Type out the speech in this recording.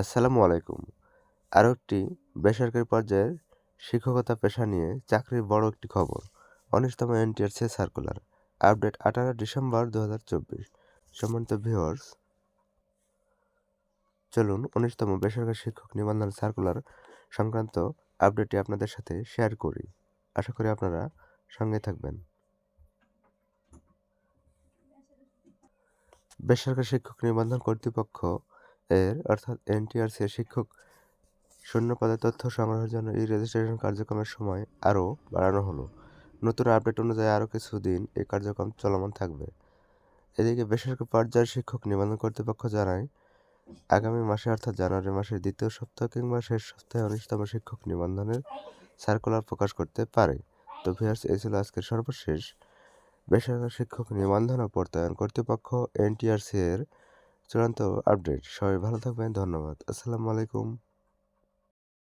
আসসালামু আলাইকুম। আরও একটি বেসরকারি পর্যায়ের শিক্ষকতা পেশা নিয়ে চাকরির বড় একটি খবর। উনিশতম এনটিআরসি সার্কুলার, আপডেট আঠারো ডিসেম্বর দু হাজার চব্বিশ। সম্মানিত ভিউয়ার্স, চলুন উনিশতম বেসরকারি শিক্ষক নিবন্ধন সার্কুলার সংক্রান্ত আপডেটটি আপনাদের সাথে শেয়ার করি। আশা করি আপনারা সঙ্গে থাকবেন। বেসরকারি শিক্ষক নিবন্ধন কর্তৃপক্ষ এর, অর্থাৎ এনটিআরসি এর শিক্ষক, শূন্য পদের তথ্য সংগ্রহের জন্য এই রেজিস্ট্রেশন কার্যক্রমের সময় আরও বাড়ানো হলো। নতুন আপডেট অনুযায়ী আরও কিছুদিন এই কার্যক্রম চলমান থাকবে। এদিকে বেসরকারি পর্যায়ের শিক্ষক নিবন্ধন কর্তৃপক্ষ জানায়, আগামী মাসে অর্থাৎ জানুয়ারি মাসের দ্বিতীয় সপ্তাহ কিংবা শেষ সপ্তাহে উনিশতম শিক্ষক নিবন্ধনের সার্কুলার প্রকাশ করতে পারে। তো ভিয়ার্স এই ছিল আজকের সর্বশেষ। বেসরকারি শিক্ষক নিবন্ধন ও প্রত্যয়ন কর্তৃপক্ষ এনটিআরসি এর চূড়ান্ত আপডেট সবাই ভালো থাকবেন ধন্যবাদ। আসসালামু আলাইকুম।